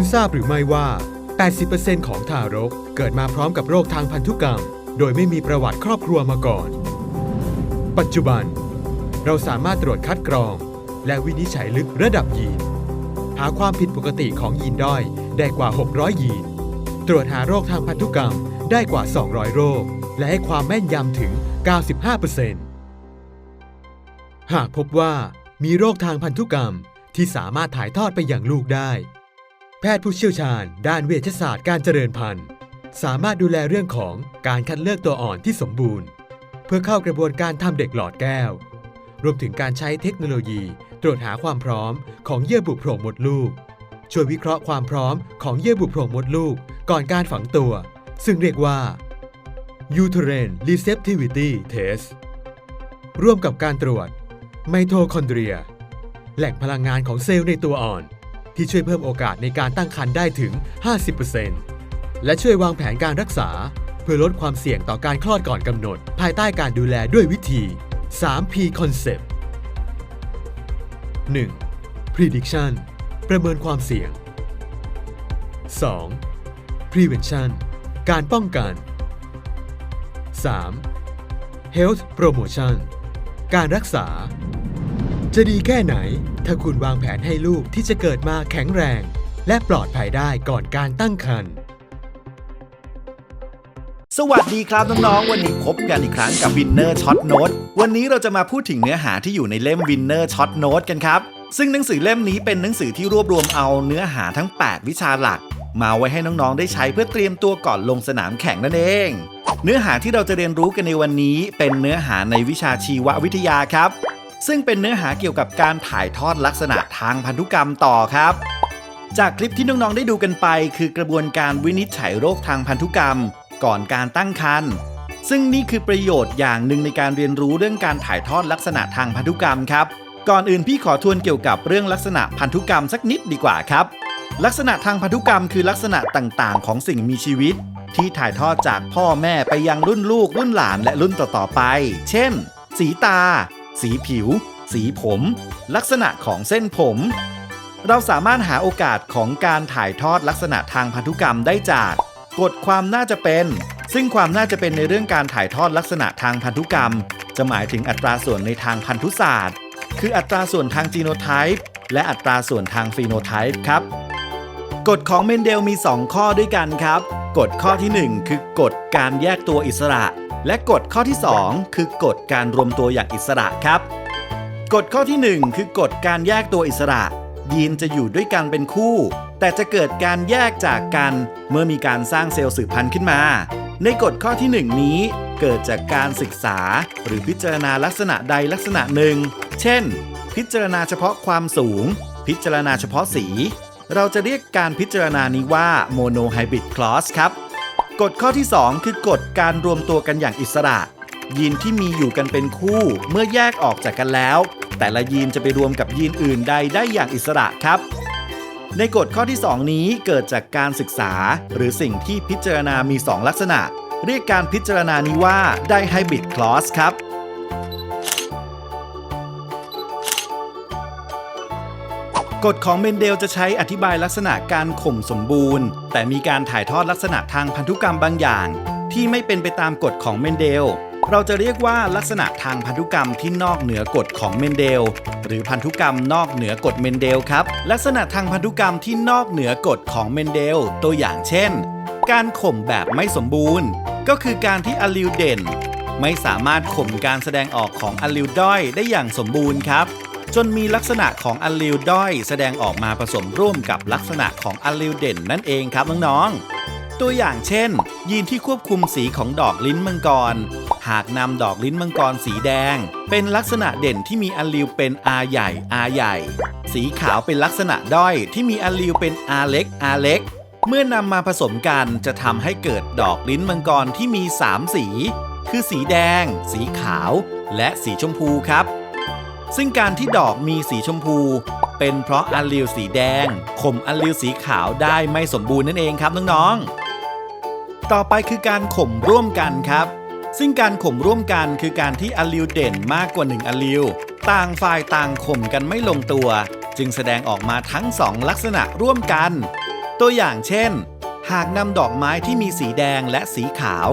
คุณทราบหรือไม่ว่า 80%ของทารกเกิดมาพร้อมกับโรคทางพันธุกรรม โดยไม่มีประวัติครอบครัวมาก่อน ปัจจุบัน เราสามารถตรวจคัดกรอง และวินิจฉัยลึกระดับยีน หาความผิดปกติของยีนด้อยได้กว่า 600 ยีน ตรวจหาโรคทางพันธุกรรมได้กว่า 200 โรค และให้ความแม่นยำถึง 95%หากพบว่ามีโรคทางพันธุกรรมที่สามารถถ่ายทอดไปอย่างลูกได้ แพทย์ผู้เชี่ยวชาญ ด้านเวชศาสตร์การเจริญพันธุ์ สามารถดูแลเรื่องของการคัดเลือกตัวอ่อนที่สมบูรณ์ เพื่อเข้ากระบวนการทำเด็กหลอดแก้ว รวมถึงการใช้เทคโนโลยี ตรวจหาความพร้อมของเยื่อบุโพรงมดลูก ช่วยวิเคราะห์ความพร้อมของเยื่อบุโพรงมดลูก ก่อนการฝังตัว ซึ่งเรียกว่า Uterine Receptivity Test ร่วมกับการตรวจไมโทคอนเดรีย แหล่งพลังงานของเซลล์ในตัวอ่อน ที่ช่วยเพิ่มโอกาสในการตั้งครรภ์ได้ถึง 50%และช่วยวางแผนการรักษา เพื่อลดความเสี่ยงต่อการคลอดก่อนกำหนด ภายใต้การดูแลด้วยวิธี 3P Concept 1. Prediction ประเมินความเสี่ยง 2. Prevention การป้องกัน 3. Health Promotion การรักษา จะดีแค่ไหน ถ้าคุณวางแผนให้ลูกที่จะเกิดมาแข็งแรง และปลอดภัยได้ก่อนการตั้งครรภ์สวัสดีครับน้องๆ วันนี้พบกันอีกครั้งกับ Winner Shot Note วันนี้เราจะมาพูดถึงเนื้อหาที่อยู่ในเล่ม Winner Shot Note กันครับ ซึ่งหนังสือเล่มนี้เป็นหนังสือที่รวบรวมเอาเนื้อหาทั้ง 8 วิชาหลัก มาไว้ให้น้องๆ ได้ใช้เพื่อเตรียมตัวก่อนลงสนามแข่งนั่นเอง เนื้อหาที่เราจะเรียนรู้กันในวันนี้ เป็นเนื้อหาในวิชาชีววิทยาครับ ซึ่งเป็นเนื้อหาเกี่ยวกับการถ่ายทอดลักษณะทางพันธุกรรมต่อครับ จากคลิปที่น้องๆได้ดูกันไป คือกระบวนการวินิจฉัยโรคทางพันธุกรรม ก่อนการตั้งครรภ์ซึ่งนี่คือประโยชน์อย่างหนึ่งในการเรียนรู้เรื่องการถ่ายทอดลักษณะทางพันธุกรรมครับ ก่อนอื่นพี่ขอทวนเกี่ยวกับเรื่องลักษณะพันธุกรรมสักนิดดีกว่าครับ ลักษณะทางพันธุกรรมคือลักษณะต่างๆ ของสิ่งมีชีวิต ที่ถ่ายทอดจากพ่อแม่ไปยังรุ่นลูกรุ่นหลานและรุ่นต่อๆไป เช่น สีตา สีผิว สีผม ลักษณะของเส้นผม เราสามารถหาโอกาสของการถ่ายทอดลักษณะทางพันธุกรรมได้จากกฎความน่าจะเป็น ซึ่งความน่าจะเป็นในเรื่องการถ่ายทอดลักษณะทางพันธุกรรม จะหมายถึงอัตราส่วนในทางพันธุศาสตร์ คืออัตราส่วนทางจีโนไทป์และอัตราส่วนทางฟีโนไทป์ครับกฎของเมนเดลมี 2 ข้อด้วยกันครับ กฎข้อทีหนึ่1 คือกฎการแยกตัวอิสระ และกฎข้อที่ 2 คือกฎการรวมตัวอย่างอิสระครับกฎข้อทีหนึ่1 คือกฎการแยกตัวอิสระ ยีนจะอยู่ด้วยกันเป็นคู่ แต่จะเกิดการแยกจากกันเมื่อมีการสร้างเซลล์สืบพันธุ์ขึ้นมา ในกฎข้อทีหนึ่1 นี้ เกิดจากการศึกษา หรือพิจารณาลักษณะใดลักษณะหนึ่ง เช่น พิจารณาเฉพาะความสูง พิจารณาเฉพาะสี เราจะเรียกการพิจารณานี้ว่า monohybrid clause ครับ กฎข้อที่ 2 คือกฎการรวมตัวกันอย่างอิสระ ยีนที่มีอยู่กันเป็นคู่เมื่อแยกออกจากกันแล้ว แต่ละยีนจะไปรวมกับยีนอื่นใดได้อย่างอิสระครับ ในกฎข้อที่ 2 นี้เกิดจากการศึกษา หรือสิ่งที่พิจารณามี 2 ลักษณะ เรียกการพิจารณานี้ว่าไดไฮบริดคลอสครับ กฎของเมนเดลจะใช้อธิบายลักษณะการข่มสมบูรณ์ แต่มีการถ่ายทอดลักษณะทางพันธุกรรมบางอย่าง ที่ไม่เป็นไปตามกฎของเมนเดล เราจะเรียกว่าลักษณะทางพันธุกรรมที่นอกเหนือกฎของเมนเดล หรือพันธุกรรมนอกเหนือกฎเมนเดลครับ ลักษณะทางพันธุกรรมที่นอกเหนือกฎของเมนเดล ตัวอย่างเช่น การข่มแบบไม่สมบูรณ์ ก็คือการที่อลลิวเด่น ไม่สามารถข่มการแสดงออกของอลิวด้อยได้อย่างสมบูรณ์ครับ จนมีลักษณะของอลลิวด้อย แสดงออกมาผสมร่วมกับลักษณะของอลลิวเด่นนั่นเองครับน้องๆ ตัวอย่างเช่น ยีนที่ควบคุมสีของดอกลิ้นมังกร หากนำดอกลิ้นมังกรสีแดง เป็นลักษณะเด่นที่มีอลลิวเป็น R ใหญ่ R ใหญ่ สีขาวเป็นลักษณะด้อยที่มีอลลิวเป็น R เล็ก R เล็ก เมื่อนำมาผสมกันจะทำให้เกิดดอกลิ้นมังกรที่มี 3 สี คือสีแดง สีขาว และสีชมพูครับ ซึ่งการที่ดอกมีสีชมพู เป็นเพราะอัลลิวสีแดงข่มอัลลิวสีขาวได้ไม่สมบูรณ์นั่นเองครับน้องๆ ต่อไปคือการข่มร่วมกันครับ ซึ่งการข่มร่วมกันคือการที่อัลลิวเด่นมากกว่า1อัลลิวต่างฝ่ายต่างข่มกันไม่ลงตัว จึงแสดงออกมาทั้ง2ลักษณะร่วมกัน ตัวอย่างเช่น หากนำดอกไม้ที่มีสีแดงและสีขาว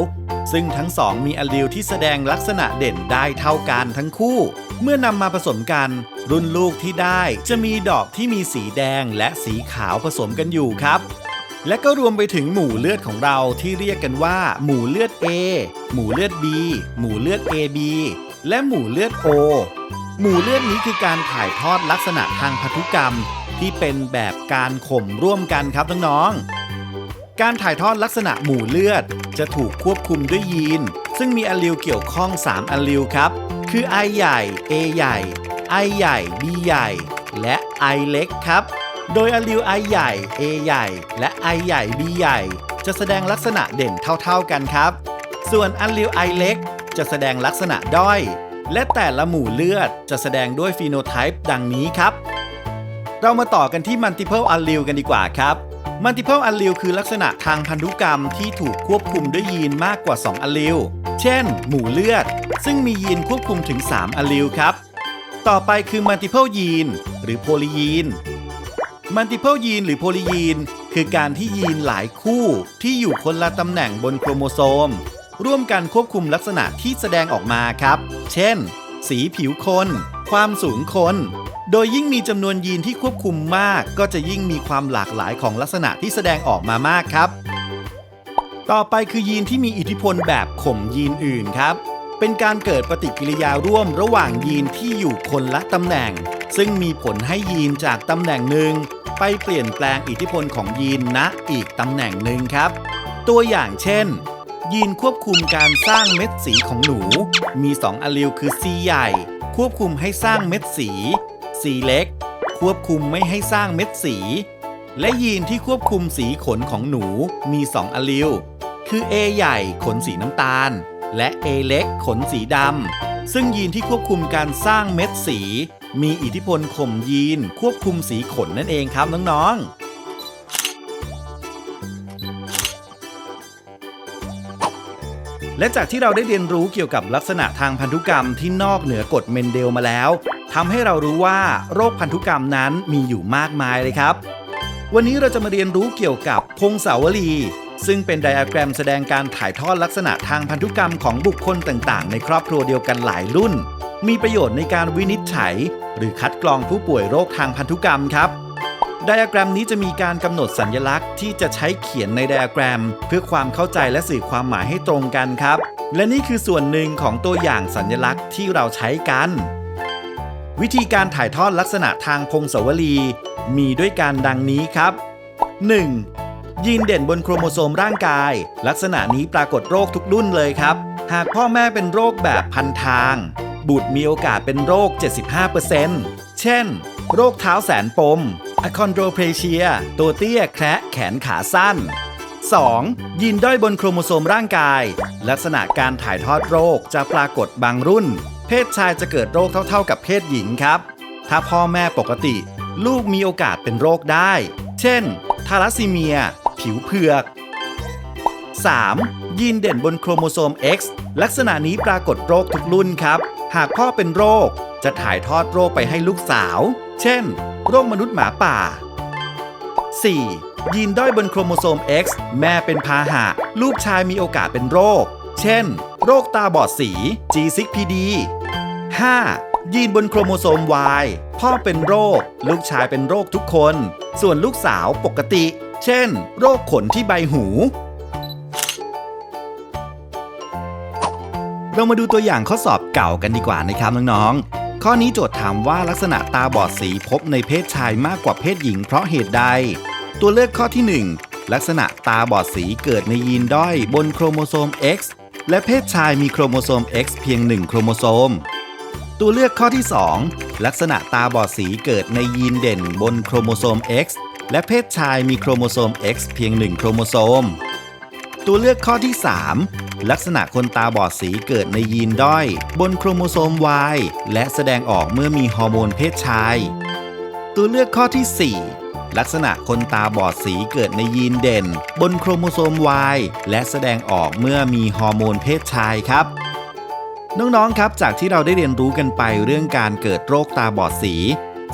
ซึ่งทั้งสองมีอลลีลที่แสดงลักษณะเด่นได้เท่ากันทั้งคู่ เมื่อนำมาผสมกัน รุ่นลูกที่ได้จะมีดอกที่มีสีแดงและสีขาวผสมกันอยู่ครับ และก็รวมไปถึงหมู่เลือดของเราที่เรียกกันว่า หมู่เลือด A หมู่เลือด B หมู่เลือด AB และหมู่เลือด O หมู่เลือดนี้คือการถ่ายทอดลักษณะทางพันธุกรรม ที่เป็นแบบการข่มร่วมกันครับน้องๆการถ่ายทอดลักษณะหมู่เลือดจะถูกควบคุมด้วยยีน ซึ่งมีอลลีลเกี่ยวข้อง 3อลลีลครับ คือ I ใหญ่ A ใหญ่ I ใหญ่ B ใหญ่ และ I เล็กครับ โดยอลลีล I ใหญ่ A ใหญ่ และ I ใหญ่ B ใหญ่ จะแสดงลักษณะเด่นเท่าๆกันครับ ส่วนอลลีล I เล็ก จะแสดงลักษณะด้อย และแต่ละหมู่เลือดจะแสดงด้วยฟีโนไทป์ดังนี้ครับ เรามาต่อกันที่ multiple a l l e l กันดีกว่าครับ multiple allele คือลักษณะทางพันธุกรรมที่ถูกควบคุมด้วยยีนมากกว่า2 allele เช่น หมู่เลือด ซึ่งมียีนควบคุมถึง3 allele ครับ ต่อไปคือ multiple ยีนหรือ polyene multiple ยีนหรือ polyene คือการที่ยีนหลายคู่ที่อยู่คนละตำแหน่งบนโครโมโซม ร่วมกันควบคุมลักษณะที่แสดงออกมาครับ เช่น สีผิวคน ความสูงคน โดยยิ่งมีจำนวนยีนที่ควบคุมมาก ก็จะยิ่งมีความหลากหลายของลักษณะที่แสดงออกมามากครับ ต่อไปคือยีนที่มีอิทธิพลแบบข่มยีนอื่นครับ เป็นการเกิดปฏิกิริยาร่วมระหว่างยีนที่อยู่คนละตำแหน่ง ซึ่งมีผลให้ยีนจากตำแหน่งหนึ่ง ไปเปลี่ยนแปลงอิทธิพลของยีนณอีกตำแหน่งหนึ่งครับ ตัวอย่างเช่น ยีนควบคุมการสร้างเม็ดสีของหนู มี 2อลลีลคือ C ใหญ่ ควบคุมให้สร้างเม็ดสี C เล็ก ควบคุมไม่ให้สร้างเม็ดสี และยีนที่ควบคุมสีขนของหนูมี 2อลลีล คือ A ใหญ่ขนสีน้ำตาล และ A เล็กขนสีดำ ซึ่งยีนที่ควบคุมการสร้างเม็ดสี มีอิทธิพลข่มยีนควบคุมสีขนนั่นเองครับน้องๆและจากที่เราได้เรียนรู้เกี่ยวกับลักษณะทางพันธุกรรมที่นอกเหนือกฎเมนเดลมาแล้วทำให้เรารู้ว่าโรคพันธุกรรมนั้นมีอยู่มากมายเลยครับ วันนี้เราจะมาเรียนรู้เกี่ยวกับพงศาวลี ซึ่งเป็นไดอะแกรมแสดงการถ่ายทอดลักษณะทางพันธุกรรมของบุคคลต่างๆ ในครอบครัวเดียวกันหลายรุ่น มีประโยชน์ในการวินิจฉัย หรือคัดกรองผู้ป่วยโรคทางพันธุกรรมครับไดอะแกรมนี้จะมีการกำหนดสัญลักษณ์ที่จะใช้เขียนในไดอะแกรม เพื่อความเข้าใจและสื่อความหมายให้ตรงกันครับ และนี่คือส่วนหนึ่งของตัวอย่างสัญลักษณ์ที่เราใช้กัน วิธีการถ่ายทอดลักษณะทางพงศาวลี มีด้วยการดังนี้ครับ 1. ยีนเด่นบนโครโมโซมร่างกาย ลักษณะนี้ปรากฏโรคทุกรุ่นเลยครับ หากพ่อแม่เป็นโรคแบบพันทาง บุตรมีโอกาสเป็นโรค 75%เช่น โรคเท้าแสนปมอะคอนโดรเพเชีย ตัวเตี้ยแคระแขนขาสั้น 2. ยีนด้อยบนโครโมโซมร่างกาย ลักษณะการถ่ายทอดโรคจะปรากฏบางรุ่น เพศชายจะเกิดโรคเท่า ๆ กับเพศหญิงครับ ถ้าพ่อแม่ปกติ ลูกมีโอกาสเป็นโรคได้ เช่น ทาลัสซีเมีย ผิวเผือก 3. ยีนเด่นบนโครโมโซม X ลักษณะนี้ปรากฏโรคทุกรุ่นครับ หากพ่อเป็นโรค จะถ่ายทอดโรคไปให้ลูกสาว เช่น โรคมนุษย์หมาป่า 4. ยีนด้อยบนโครโมโซม X แม่เป็นพาหะ ลูกชายมีโอกาสเป็นโรค เช่น โรคตาบอดสี G6PD 5. ยีนบนโครโมโซม Y พ่อเป็นโรค ลูกชายเป็นโรคทุกคน ส่วนลูกสาวปกติ เช่น โรคขนที่ใบหู เรามาดูตัวอย่างข้อสอบเก่ากันดีกว่านะครับน้องๆ ข้อนี้โจทย์ถามว่าลักษณะตาบอดสีพบในเพศชายมากกว่าเพศหญิงเพราะเหตุใด ตัวเลือกข้อที่ 1 ลักษณะตาบอดสีเกิดในยีนด้อยบนโครโมโซม X และเพศชายมีโครโมโซม X เพียง 1 โครโมโซม ตัวเลือกข้อที่ 2 ลักษณะตาบอดสีเกิดในยีนเด่นบนโครโมโซม X และเพศชายมีโครโมโซม X เพียง 1 โครโมโซม ตัวเลือกข้อที่ 3 ลักษณะคนตาบอดสีเกิดในยีนด้อย บนโครโมโซม Y และแสดงออกเมื่อมีฮอร์โมนเพศชาย ตัวเลือกข้อที่ 4ลักษณะคนตาบอดสีเกิดในยีนเด่น บนโครโมโซม Y และแสดงออกเมื่อมีฮอร์โมนเพศชายครับ น้อง ๆ ครับ จากที่เราได้เรียนรู้กันไปเรื่องการเกิดโรคตาบอดสี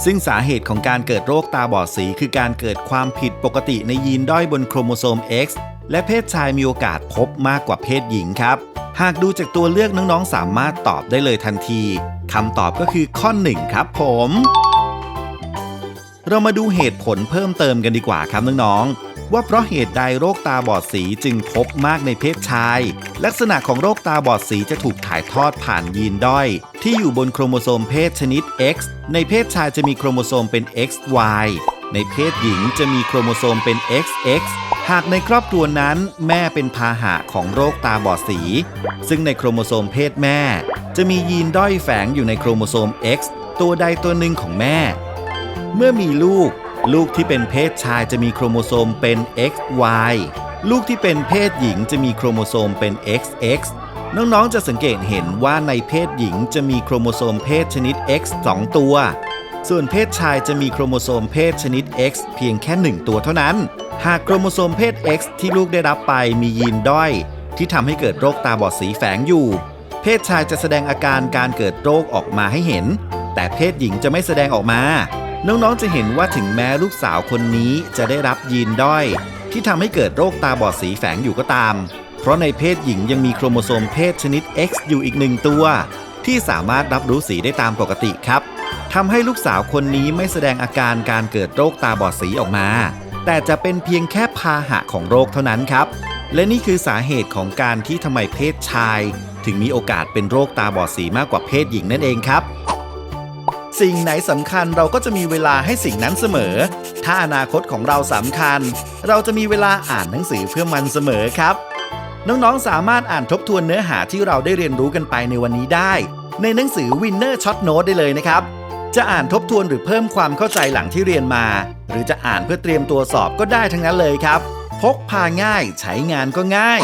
ซึ่งสาเหตุของการเกิดโรคตาบอดสี คือการเกิดความผิดปกติในยีนด้อยบนโครโมโซม X และเพศชายมีโอกาสพบมากกว่าเพศหญิงครับ หากดูจากตัวเลือกน้องๆ สามารถตอบได้เลยทันทีคำตอบก็คือข้อ 1 ครับผม เรามาดูเหตุผลเพิ่มเติมกันดีกว่าครับน้องๆ ว่าเพราะเหตุใดโรคตาบอดสีจึงพบมากในเพศชาย ลักษณะของโรคตาบอดสีจะถูกถ่ายทอดผ่านยีนด้อย ที่อยู่บนโครโมโซมเพศชนิด X ในเพศชายจะมีโครโมโซมเป็น XY ในเพศหญิงจะมีโครโมโซมเป็น XX หากในครอบครัวนั้นแม่เป็นพาหะของโรคตาบอดสี ซึ่งในโครโมโซมเพศแม่ จะมียีนด้อยแฝงอยู่ในโครโมโซม X ตัวใดตัวหนึ่งของแม่ เมื่อมีลูก ลูกที่เป็นเพศชายจะมีโครโมโซมเป็น XY ลูกที่เป็นเพศหญิงจะมีโครโมโซมเป็น XX น้องๆ จะสังเกตเห็นว่าในเพศหญิงจะมีโครโมโซมเพศชนิด X 2 ตัว ส่วนเพศชายจะมีโครโมโซมเพศชนิด X เพียงแค่ 1 ตัวเท่านั้น หากโครโมโซมเพศ X ที่ลูกได้รับไปมียีนด้อย ที่ทำให้เกิดโรคตาบอดสีแฝงอยู่ เพศชายจะแสดงอาการการเกิดโรคออกมาให้เห็น แต่เพศหญิงจะไม่แสดงออกมา น้องๆจะเห็นว่าถึงแม้ลูกสาวคนนี้จะได้รับยีนด้อย ที่ทำให้เกิดโรคตาบอดสีแฝงอยู่ก็ตาม เพราะในเพศหญิงยังมีโครโมโซมเพศชนิด X อยู่อีกหนึ่งตัว ที่สามารถรับรู้สีได้ตามปกติครับทำให้ลูกสาวคนนี้ไม่แสดงอาการการเกิดโรคตาบอดสีออกมา แต่จะเป็นเพียงแค่พาหะของโรคเท่านั้นครับ และนี่คือสาเหตุของการที่ทำไมเพศชาย ถึงมีโอกาสเป็นโรคตาบอดสีมากกว่าเพศหญิงนั่นเองครับ สิ่งไหนสำคัญเราก็จะมีเวลาให้สิ่งนั้นเสมอ ถ้าอนาคตของเราสำคัญ เราจะมีเวลาอ่านหนังสือเพื่อมันเสมอครับ น้องๆสามารถอ่านทบทวนเนื้อหาที่เราได้เรียนรู้กันไปในวันนี้ได้ ในหนังสือ Winner Shot Note ได้เลยนะครับ จะอ่านทบทวนหรือเพิ่มความเข้าใจหลังที่เรียนมา หรือจะอ่านเพื่อเตรียมตัวสอบก็ได้ทั้งนั้นเลยครับ พกพาง่ายใช้งานก็ง่าย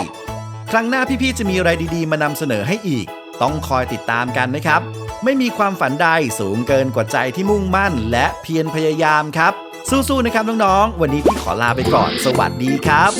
ครั้งหน้าพี่ๆจะมีอะไรดีๆ มานำเสนอให้อีก ต้องคอยติดตามกันนะครับ ไม่มีความฝันใดสูงเกินกว่าใจที่มุ่งมั่น และเพียรพยายามครับ สู้ๆนะครับน้องๆ วันนี้พี่ขอลาไปก่อน สวัสดีครับ